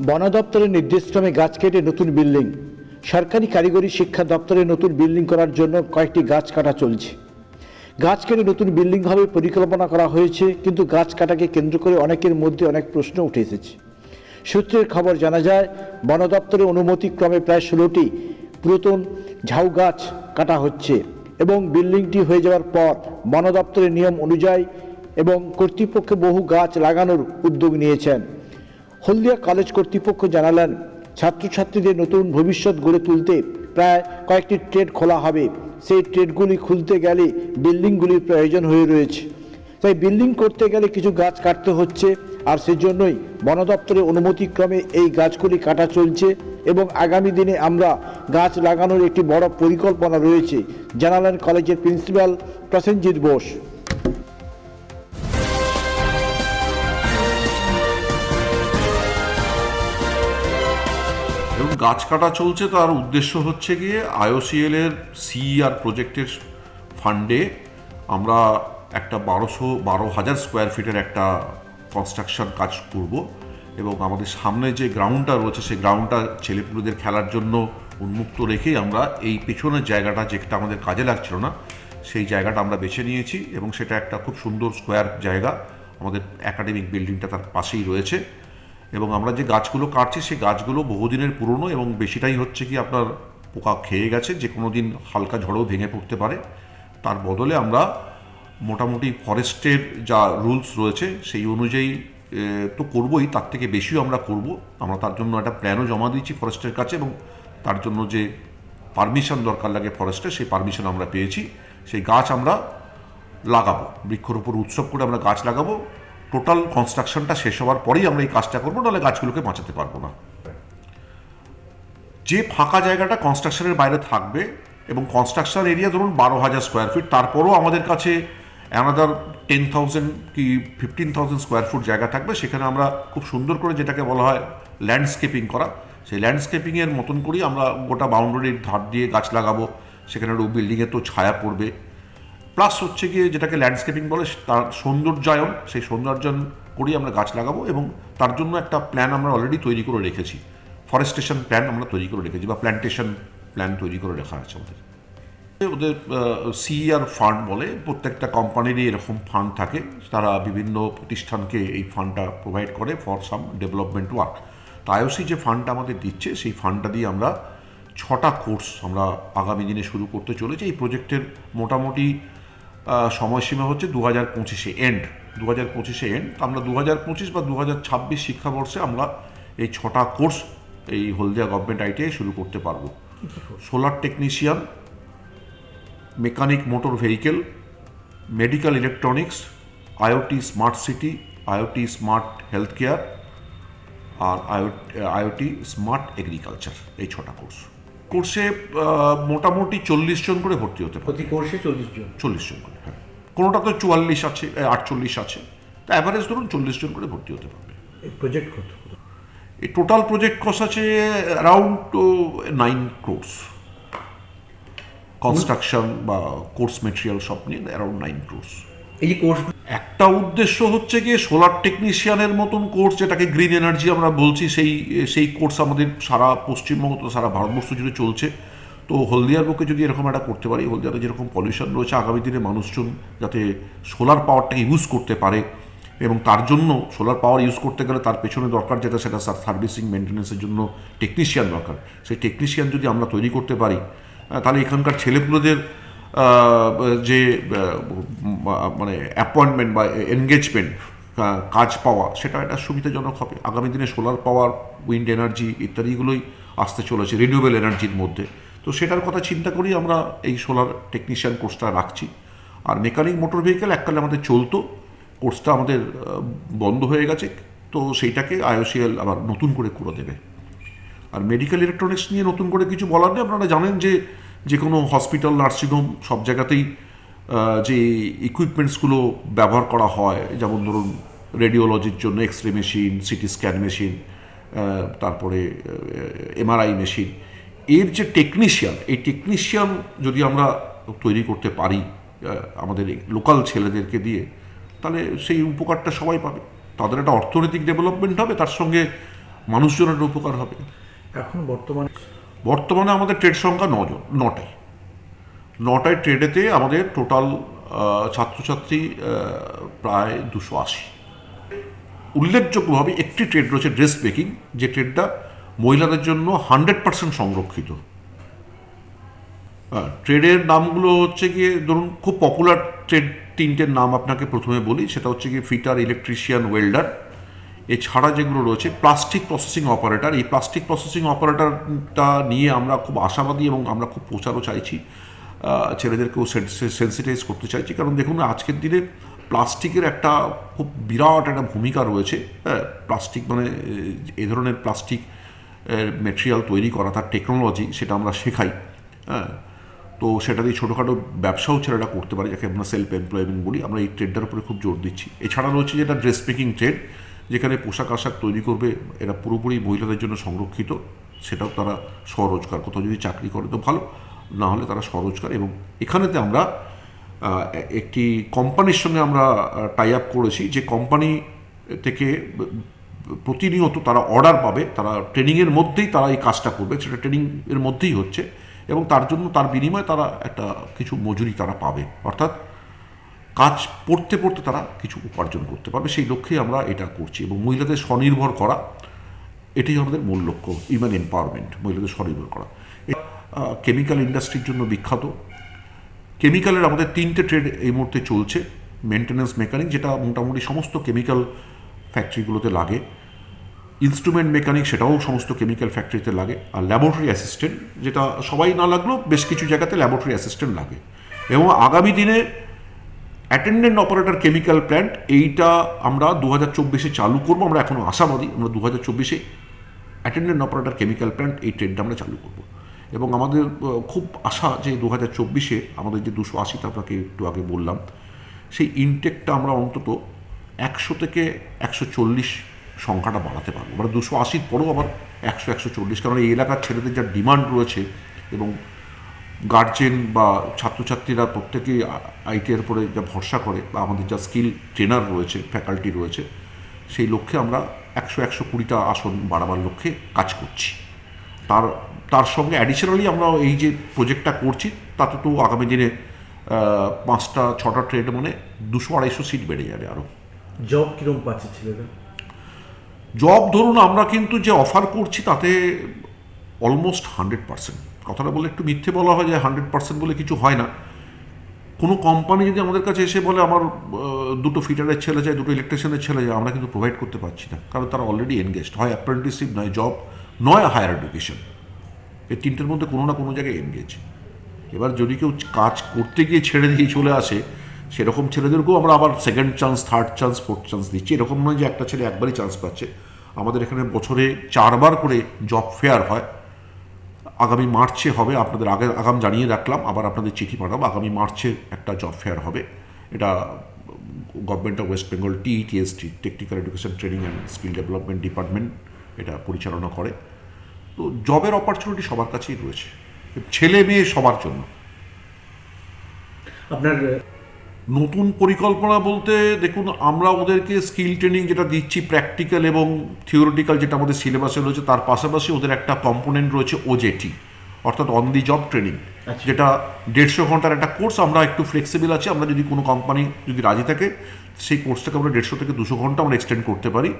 বন দপ্তরের নির্দেশক্রমে গাছ কেটে নতুন বিল্ডিং। সরকারি কারিগরি শিক্ষা দপ্তরে নতুন বিল্ডিং করার জন্য কয়েকটি গাছ কাটা চলছে। গাছ কেটে নতুন বিল্ডিং হবে পরিকল্পনা করা হয়েছে, কিন্তু গাছ কাটাকে কেন্দ্র করে অনেকের মধ্যে অনেক প্রশ্ন উঠে এসেছে। সূত্রের খবর জানা যায়, বন দপ্তরের অনুমতিক্রমে প্রায় ষোলোটি পুরাতন ঝাউ গাছ কাটা হচ্ছে এবং বিল্ডিংটি হয়ে যাওয়ার পর বন দপ্তরের নিয়ম অনুযায়ী এবং কর্তৃপক্ষ বহু গাছ লাগানোর উদ্যোগ নিয়েছেন। হলদিয়া কলেজ কর্তৃপক্ষ জানালেন, ছাত্রছাত্রীদের নতুন ভবিষ্যৎ গড়ে তুলতে প্রায় কয়েকটি ট্রেড খোলা হবে। সেই ট্রেডগুলি খুলতে গেলে বিল্ডিংগুলির প্রয়োজন হয়ে রয়েছে। তাই বিল্ডিং করতে গেলে কিছু গাছ কাটতে হচ্ছে, আর সেজন্যই বন দপ্তরের অনুমতিক্রমে এই গাছগুলি কাটা চলছে এবং আগামী দিনে আমরা গাছ লাগানোর একটি বড় পরিকল্পনা রয়েছে, জানালেন কলেজের প্রিন্সিপাল প্রসেনজিৎ বোস। এবং গাছ কাটা চলছে, তার উদ্দেশ্য হচ্ছে গিয়ে আইওসিএল এর সিইআর প্রজেক্টের ফান্ডে আমরা একটা বারোশো বারো হাজার স্কোয়ার ফিটের একটা কনস্ট্রাকশন কাজ করব এবং আমাদের সামনে যে গ্রাউন্ডটা রয়েছে, সেই গ্রাউন্ডটা ছেলেপুলেদের খেলার জন্য উন্মুক্ত রেখেই আমরা এই পেছনের জায়গাটা যেটা আমাদের কাজে লাগছিল না, সেই জায়গাটা আমরা বেছে নিয়েছি এবং সেটা একটা খুব সুন্দর স্কোয়ার জায়গা আমাদের একাডেমিক বিল্ডিংটা তার পাশেই রয়েছে। এবং আমরা যে গাছগুলো কাটছি, সেই গাছগুলো বহুদিনের পুরনো এবং বেশিটাই হচ্ছে কি আপনার পোকা খেয়ে গেছে, যে কোনো দিন হালকা ঝড়েও ভেঙে পড়তে পারে। তার বদলে আমরা মোটামুটি ফরেস্টের যা রুলস রয়েছে, সেই অনুযায়ী তো করবই, তার থেকে বেশিও আমরা করব। আমরা তার জন্য একটা প্ল্যানও জমা দিয়েছি ফরেস্টের কাছে এবং তার জন্য যে পারমিশন দরকার লাগে ফরেস্টের সেই পারমিশন আমরা পেয়েছি। সেই গাছ আমরা লাগাবো, বৃক্ষরোপণ উৎসব করে আমরা গাছ লাগাবো। টোটাল কনস্ট্রাকশনটা শেষ হওয়ার পরেই আমরা এই কাজটা করব, নাহলে গাছগুলোকে বাঁচাতে পারব না। যে ফাঁকা জায়গাটা কনস্ট্রাকশনের বাইরে থাকবে এবং কনস্ট্রাকশন এরিয়া ধরুন বারো হাজার স্কোয়ার ফিট তারপরও আমাদের কাছে অ্যানাদার টেন থাউজেন্ড কি ফিফটিন থাউজেন্ড স্কোয়ার ফুট জায়গা থাকবে। সেখানে আমরা খুব সুন্দর করে যেটাকে বলা হয় ল্যান্ডস্কেপিং করা। সেই ল্যান্ডস্কেপিংয়ের মতন করেই আমরা গোটা বাউন্ডারির ধার দিয়ে গাছ লাগাবো। সেখানে বিল্ডিংয়ে তো ছায়া পড়বে। প্লাস হচ্ছে গিয়ে যেটাকে ল্যান্ডস্কেপিং বলে, তার সৌন্দর্যায়ন, সেই সৌন্দর্যায়ন করেই আমরা গাছ লাগাবো এবং তার জন্য একটা প্ল্যান আমরা অলরেডি তৈরি করে রেখেছি। ফরেস্টেশন প্ল্যান আমরা তৈরি করে রেখেছি বা প্ল্যান্টেশন প্ল্যান তৈরি করে রাখা আছে আমাদের। ওদের সিইআর ফান্ড বলে, প্রত্যেকটা কোম্পানিরই এরকম ফান্ড থাকে। তারা বিভিন্ন প্রতিষ্ঠানকে এই ফান্ডটা প্রোভাইড করে ফর সাম ডেভেলপমেন্ট ওয়ার্ক তো আইওসি যে ফান্ডটা আমাদের দিচ্ছে, সেই ফান্ডটা দিয়ে আমরা ছটা কোর্স আমরা আগামী দিনে শুরু করতে চলেছি। এই প্রজেক্টের মোটামুটি সময়সীমা হচ্ছে দু হাজার পঁচিশে এন্ড দু হাজার পঁচিশে এন্ড আমরা দু হাজার পঁচিশ বা দু হাজার ছাব্বিশ শিক্ষাবর্ষে আমরা এই ছটা কোর্স এই হলদিয়া গভর্নমেন্ট আইটিআই শুরু করতে পারব। Solar technician mechanic motor vehicle medical electronics IoT smart city IoT smart health care আর আইওটি স্মার্ট এগ্রিকালচার এই ছটা কোর্স কোর্সে মোটামুটি চল্লিশ জন করে ভর্তি হতে পারে। প্রতি কোর্সে চল্লিশ জন। চল্লিশ জন করে হ্যাঁ। কোনোটা তো চুয়াল্লিশ আছে আটচল্লিশ আছে। তা অ্যাভারেজ ধরুন চল্লিশ জন করে ভর্তি হতে পারবে। এই প্রজেক্ট কত? এই টোটাল প্রজেক্ট কস্ট আছে অ্যারাউন্ড নাইন ক্রোর্স কনস্ট্রাকশন বা কোর্স মেটেরিয়াল সব নিয়ে অ্যারাউন্ড নাইন ক্রোর্স এই যে কোর্স একটা উদ্দেশ্য হচ্ছে গিয়ে সোলার টেকনিশিয়ানের মতন কোর্স যেটাকে গ্রিন এনার্জি আমরা বলছি, সেই সেই কোর্স আমাদের সারা পশ্চিমবঙ্গ তো সারা ভারতবর্ষ জুড়ে চলছে। তো হলদিয়ার বুকে যদি এরকম একটা করতে পারি, হলদিয়াতে যেরকম পলিউশন রয়েছে, আগামী দিনে মানুষজন যাতে সোলার পাওয়ারটাকে ইউজ করতে পারে এবং তার জন্য সোলার পাওয়ার ইউজ করতে গেলে তার পেছনে দরকার যেটা, সেটা সার্ভিসিং মেনটেন্যান্সের জন্য টেকনিশিয়ান দরকার। সেই টেকনিশিয়ান যদি আমরা তৈরি করতে পারি তাহলে এখানকার ছেলেপুলেদের যে মানে অ্যাপয়েন্টমেন্ট বা এনগেজমেন্ট কাজ পাওয়া, সেটা একটা সুবিধাজনক হবে। আগামী দিনে সোলার পাওয়ার উইন্ড এনার্জি ইত্যাদিগুলোই আসতে চলেছে রিনিউয়েবল এনার্জির মধ্যে। তো সেটার কথা চিন্তা করি আমরা এই সোলার টেকনিশিয়ান কোর্সটা রাখছি। আর মেকানিক মোটর ভেহিকেল এককালে আমাদের চলতো কোর্সটা আমাদের বন্ধ হয়ে গেছে, তো সেইটাকে আইওসিএল আবার নতুন করে করে দেবে। আর মেডিকেল ইলেকট্রনিক্স নিয়ে নতুন করে কিছু বলার নেই, আপনারা জানেন যে যে কোনো হসপিটাল নার্সিংহোম সব জায়গাতেই যে ইকুইপমেন্টসগুলো ব্যবহার করা হয়, যেমন ধরুন রেডিওলজির জন্য X ray machine CT scan machine তারপরে এমআরআই মেশিন এর যে টেকনিশিয়ান এই টেকনিশিয়ান যদি আমরা তৈরি করতে পারি আমাদের লোকাল ছেলেদেরকে দিয়ে, তাহলে সেই উপকারটা সবাই পাবে। তাদের একটা অর্থনৈতিক ডেভেলপমেন্ট হবে, তার সঙ্গে মানুষজনের উপকার হবে। এখন বর্তমানে বর্তমানে আমাদের ট্রেড সংখ্যা নজন নটায় নটায় ট্রেডেতে আমাদের টোটাল ছাত্রছাত্রী প্রায় দুশো আশি। উল্লেখযোগ্যভাবে একটি ট্রেড রয়েছে ড্রেস মেকিং যে ট্রেডটা মহিলাদের জন্য হান্ড্রেড পার্সেন্ট সংরক্ষিত। হ্যাঁ, ট্রেডের নামগুলো হচ্ছে গিয়ে ধরুন খুব পপুলার ট্রেড তিনটের নাম আপনাকে প্রথমে বলি সেটা হচ্ছে গিয়ে ফিটার ইলেকট্রিশিয়ান ওয়েল্ডার এছাড়া যেগুলো রয়েছে প্লাস্টিক প্রসেসিং অপারেটর এই প্লাস্টিক প্রসেসিং অপারেটরটা নিয়ে আমরা খুব আশাবাদী এবং আমরা খুব প্রচারও চাইছি। ছেলেদেরকেও সেন্সিটাইজ করতে চাইছি। কারণ দেখুন, আজকের দিনে প্লাস্টিকের একটা খুব বিরাট একটা ভূমিকা রয়েছে। হ্যাঁ প্লাস্টিক মানে এ ধরনের প্লাস্টিক মেটেরিয়াল তৈরি করা, তার টেকনোলজি সেটা আমরা শেখাই। হ্যাঁ তো সেটা দিয়ে ছোটোখাটো ব্যবসাও ছেলেরা করতে পারে, যাকে আমরা সেলফ এমপ্লয়মেন্ট বলি। আমরা এই ট্রেডটার উপরে খুব জোর দিচ্ছি। এছাড়া রয়েছে যেটা ড্রেস মেকিং ট্রেড যেখানে পোশাক আশাক তৈরি করবে, এরা পুরোপুরি মহিলাদের জন্য সংরক্ষিত, সেটাও তারা স্বরোজগার। কোথাও যদি চাকরি করে তো ভালো, না হলে তারা স্বরোজগার। এবং এখানেতে আমরা একটি কোম্পানির সঙ্গে আমরা টাই আপ করেছি, যে কোম্পানি থেকে প্রতিনিয়ত তারা অর্ডার পাবে, তারা ট্রেনিংয়ের মধ্যেই তারা এই কাজটা করবে, সেটা ট্রেনিংয়ের মধ্যেই হচ্ছে। এবং তার জন্য, তার বিনিময়ে তারা একটা কিছু মজুরি তারা পাবে। অর্থাৎ কাজ পড়তে পড়তে তারা কিছু উপার্জন করতে পারবে। সেই লক্ষ্যেই আমরা এটা করছি এবং মহিলাদের স্বনির্ভর করা, এটাই আমাদের মূল লক্ষ্য ইউম্যান এম্পাওয়ারমেন্ট মহিলাদের স্বনির্ভর করা। কেমিক্যাল ইন্ডাস্ট্রির জন্য বিখ্যাত। কেমিক্যালের আমাদের তিনটে ট্রেড এই মুহূর্তে চলছে। মেনটেন্যান্স মেকানিক যেটা মোটামুটি সমস্ত কেমিক্যাল ফ্যাক্টরিগুলোতে লাগে। ইনস্ট্রুমেন্ট মেকানিক সেটাও সমস্ত কেমিক্যাল ফ্যাক্টরিতে লাগে। আর ল্যাবরেটরি অ্যাসিস্ট্যান্ট যেটা সবাই না লাগলেও বেশ কিছু জায়গাতে ল্যাবরেটরি অ্যাসিস্ট্যান্ট লাগে। এবং আগামী দিনে অ্যাটেন্ডেন্ট অপারেটর কেমিক্যাল প্ল্যান্ট এইটা আমরা দু হাজার চব্বিশে চালু করব, আমরা এখনও আশাবাদী, আমরা দু হাজার চব্বিশে অ্যাটেন্ডেন্ট অপারেটর কেমিক্যাল প্ল্যান্ট এই ট্রেনটা আমরা চালু করব। এবং আমাদের খুব আশা যে দু হাজার চব্বিশে আমাদের যে দুশো আশিটা আপনাকে একটু আগে বললাম, সেই ইনটেকটা আমরা অন্তত একশো থেকে একশো চল্লিশ সংখ্যাটা বাড়াতে পারব। মানে দুশো আশির পরেও আবার একশো একশো চল্লিশ, কারণ এই এলাকার ছেলেদের যা ডিমান্ড রয়েছে এবং গার্জেন বা ছাত্রছাত্রীরা প্রত্যেকেই আইটিআর উপরে যা ভরসা করে বা আমাদের যা স্কিল ট্রেনার রয়েছে ফ্যাকাল্টি রয়েছে সেই লক্ষ্যে আমরা একশো একশো কুড়িটা আসন বাড়াবার লক্ষ্যে কাজ করছি। তার তার সঙ্গে অ্যাডিশনালি আমরা এই যে প্রজেক্টটা করছি তাতে তো আগামী দিনে পাঁচটা ছটা ট্রেড মানে দুশো আড়াইশো সিট বেড়ে যাবে আরও জব কীরকম পাচ্ছে ছেলেরা? জব ধরুন আমরা কিন্তু যে অফার করছি তাতে অলমোস্ট হান্ড্রেড পার্সেন্ট কথাটা বলে একটু মিথ্যে বলা হয় যে হান্ড্রেড পার্সেন্ট বলে কিছু হয় না। কোনো কোম্পানি যদি আমাদের কাছে এসে বলে, আমার দুটো ফিটারের ছেলে যায়, দুটো ইলেকট্রিশিয়ানের ছেলে যায়, আমরা কিন্তু প্রোভাইড করতে পারছি না। কারণ তারা অলরেডি এনগেজড হয় অ্যাপ্রেন্টিসশিপ নয় জব নয় হায়ার এডুকেশন এই তিনটের মধ্যে কোনো না কোনো জায়গায় এনগেজ এবার যদি কেউ কাজ করতে গিয়ে ছেড়ে দিয়ে চলে আসে, সেরকম ছেলেদেরকেও আমরা আবার second chance third chance fourth chance দিচ্ছি। এরকম নয় যে একটা ছেলে একবারই চান্স পাচ্ছে। আমাদের এখানে বছরে চারবার করে জব ফেয়ার হয়। আগামী মার্চে হবে, আপনাদের আগে আগাম জানিয়ে রাখলাম, আবার আপনাদের চিঠি পাঠাবো, আগামী মার্চে একটা জব ফেয়ার হবে। এটা government of West Bengal TETST technical education training and skill development department এটা পরিচালনা করে। তো জবের অপরচুনিটি সবার কাছেই রয়েছে। ছেলে মেয়ে সবার জন্য। আপনার নতুন পরিকল্পনা বলতে দেখুন আমরা ওদেরকে স্কিল ট্রেনিং যেটা দিচ্ছি প্র্যাকটিক্যাল এবং থিওরিটিক্যাল যেটা আমাদের সিলেবাসে রয়েছে তার পাশাপাশি ওদের একটা কম্পোনেন্ট রয়েছে ওজেটি অর্থাৎ অন দি জব ট্রেনিং। যেটা দেড়শো ঘণ্টার একটা কোর্স আমরা একটু ফ্লেক্সিবল আছি আমরা যদি কোনো কোম্পানি যদি রাজি থাকে সেই কোর্সটাকে আমরা দেড়শো থেকে দুশো ঘণ্টা আমরা এক্সটেন্ড করতে পারি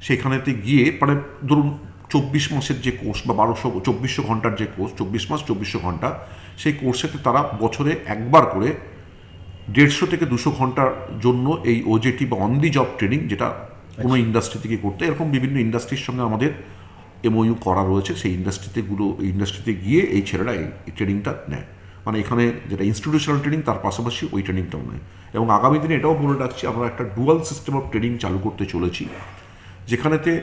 সেখানেতে গিয়ে মানে ধরুন চব্বিশ মাসের যে কোর্স বা বারোশো চব্বিশশো ঘণ্টার যে কোর্স চব্বিশ মাস চব্বিশশো ঘণ্টা সেই কোর্সেতে তারা বছরে একবার করে দেড়শো থেকে দুশো ঘণ্টার জন্য এই ওজেটি বা অন দি জব ট্রেনিং যেটা কোনো ইন্ডাস্ট্রি থেকে করতে এরকম বিভিন্ন ইন্ডাস্ট্রির সঙ্গে আমাদের এমওইউ করা রয়েছে সেই ইন্ডাস্ট্রিতে গুলো ইন্ডাস্ট্রিতে গিয়ে এই ছেলেরা এই ট্রেনিংটা নেয়। মানে এখানে যেটা ইনস্টিটিউশনাল ট্রেনিং তার পাশাপাশি ওই ট্রেনিংটাও নেয়। এবং আগামী দিনে এটাও বলে রাখছি আমরা একটা ডুয়াল সিস্টেম অফ ট্রেনিং চালু করতে চলেছি যেখানেতে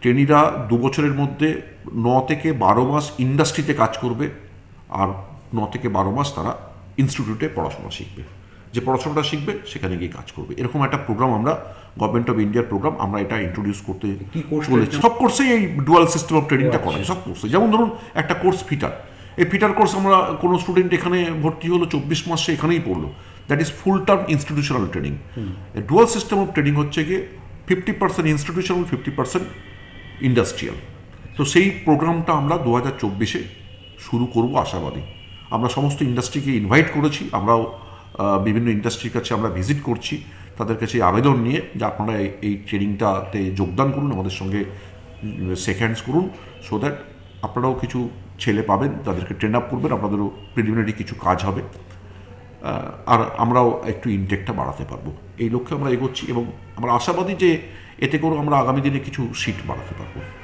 ট্রেনিরা দু বছরের মধ্যে ন থেকে বারো মাস ইন্ডাস্ট্রিতে কাজ করবে আর ন থেকে বারো মাস তারা ইনস্টিটিউটে পড়াশোনা শিখবে। যে পড়াশোনাটা শিখবে সেখানে গিয়ে কাজ করবে। এরকম একটা প্রোগ্রাম আমরা গভর্নমেন্ট অফ ইন্ডিয়ার প্রোগ্রাম আমরা এটা ইন্ট্রোডিউস করতে চলেছি সব কোর্সেই এই ডুয়াল সিস্টেম অফ ট্রেনিংটা করা সব কোর্সে যেমন ধরুন একটা কোর্স ফিটার এই ফিটার কোর্স আমরা কোনো স্টুডেন্ট এখানে ভর্তি হলো চব্বিশ মাসে এখানেই পড়ল। That is full term institutional training dual system of training হচ্ছে গিয়ে fifty percent institutional fifty percent industrial তো সেই প্রোগ্রামটা আমরা দু হাজার চব্বিশে শুরু করব আশাবাদী। আমরা সমস্ত ইন্ডাস্ট্রিকে ইনভাইট করেছি। আমরাও বিভিন্ন ইন্ডাস্ট্রির কাছে আমরা ভিজিট করছি। তাদের কাছে আবেদন নিয়ে যে আপনারা এই- ট্রেনিংটাতে যোগদান করুন, আমাদের সঙ্গে সেকেন্ডস করুন সো দ্যাট আপনারাও কিছু ছেলে পাবেন, তাদেরকে ট্রেন আপ করবেন, আপনাদেরও প্রিলিমিনারি কিছু কাজ হবে। আর আমরাও একটু ইনটেকটা বাড়াতে পারব। এই লক্ষ্যে আমরা এগোচ্ছি এবং আমরা আশাবাদী যে এতে করে আমরা আগামী দিনে কিছু সিট বাড়াতে পারব।